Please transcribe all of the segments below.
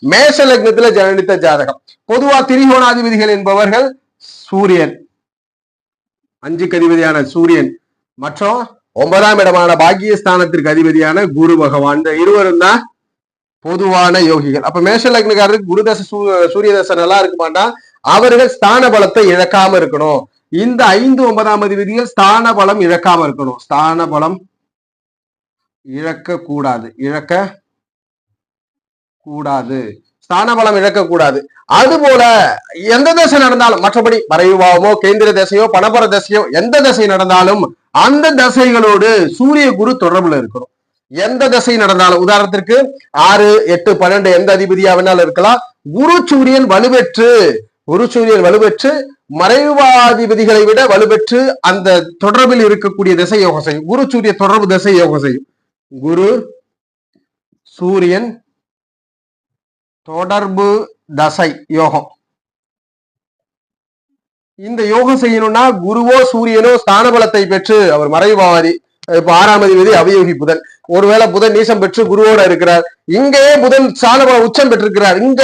மேஷ லக்னத்துல ஜனனித்த ஜாதகம். பொதுவா திரிகோணாதிபதிகள் என்பவர்கள் சூரியன். அஞ்சுக்கு அதிபதியான சூரியன். மற்றும் ஒன்பதாம் இடமான பாக்கியஸ்தானத்திற்கு அதிபதியான குரு பகவான். இந்த இருவரும் தான் பொதுவான யோகிகள். அப்ப மேஷ லக்னக்காரருக்கு குருதச சூரிய தசை நல்லா இருக்குமாண்டா? அவர்கள் ஸ்தான பலத்தை இழக்காம இருக்கணும். இந்த ஐந்து ஒன்பதாம் அதிபதிகள் ஸ்தான பலம் இழக்காம இருக்கணும். ஸ்தான பலம் இழக்க கூடாது இழக்க கூடாது. ஸ்தானபலம் இழக்கக்கூடாது. அதுபோல எந்த தசை நடந்தாலும் மற்றபடி மறைவுபாவமோ கேந்திர தசையோ பணபர தசையோ எந்த தசை நடந்தாலும் அந்த தசைகளோடு சூரிய குரு தொடர்புல இருக்கணும். எந்த தசை நடந்தாலும் உதாரணத்திற்கு ஆறு எட்டு பன்னெண்டு எந்த அதிபதியா வேணாலும் இருக்கலாம். குரு சூரியன் வலுப்பெற்று குரு சூரியன் வலுப்பெற்று மறைவாதிபதிகளை விட வலுப்பெற்று அந்த தொடர்பில் இருக்கக்கூடிய திசை யோகம் செய்யும். குரு சூரிய தொடர்பு திசை யோகம் செய்யும். குரு சூரியன் தொடர்பு தசை யோகம். இந்த யோகம் செய்யணும்னா குருவோ சூரியனோ ஸ்தான பலத்தை பெற்று அவர் மறைவாதி இப்ப ஆறாம் அதிபதி அவயோகி புதன். ஒருவேளை புதன் நீசம் பெற்று குருவோட இருக்கிறார். இங்கேயே புதன் ஸ்தான பலம் உச்சம் பெற்றிருக்கிறார். இங்க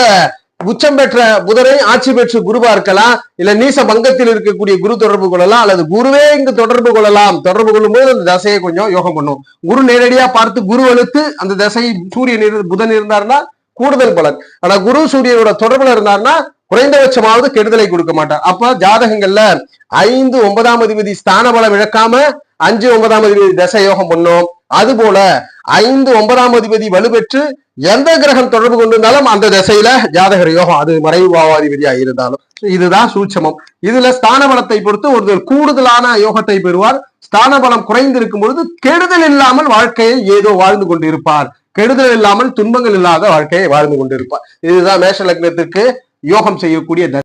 உச்சம் பெற்ற புதனை ஆட்சி பெற்று குருவா இருக்கலாம் இல்ல நீச பங்கத்தில் இருக்கக்கூடிய குரு தொடர்பு கொள்ளலாம். அல்லது குருவே இங்கு தொடர்பு கொள்ளலாம். தொடர்பு கொள்ளும் போது அந்த தசையை கொஞ்சம் யோகம் பண்ணும் குரு நேரடியா பார்த்து குரு அழுத்து அந்த தசை சூரியன் இரு- புதன் இருந்தாருன்னா கூடுதல் பலன். ஆனா குரு சூரியனோட தொடர்புல இருந்தாருன்னா குறைந்தபட்சமாவது கெடுதலை கொடுக்க மாட்டார். அப்ப ஜாதகங்கள்ல ஐந்து ஒன்பதாம் அதிபதி ஸ்தான பலம் இழக்காம அஞ்சு ஒன்பதாம் அதிபதி தசை யோகம் பண்ணும். அது போல ஐந்து ஒன்பதாம் அதிபதி வலுப்பெற்று எந்த கிரகம் தொடர்பு கொண்டிருந்தாலும் அந்த திசையில ஜாதகர் யோகம் அது மறைவு பாவாதிபதியா இருந்தாலும். இதுதான் சூட்சமம். இதுல ஸ்தான பலத்தை பொறுத்து ஒருத்தர் கூடுதலான யோகத்தை பெறுவார். ஸ்தான பலம் குறைந்திருக்கும் பொழுது கெடுதல் இல்லாமல் வாழ்க்கையை ஏதோ வாழ்ந்து கொண்டிருப்பார். கெடுதல் இல்லாமல் துன்பங்கள் இல்லாத வாழ்க்கையை வாழ்ந்து கொண்டிருப்பார். இதுதான் மேஷ லக்னத்திற்கு யோகம் செய்யக்கூடிய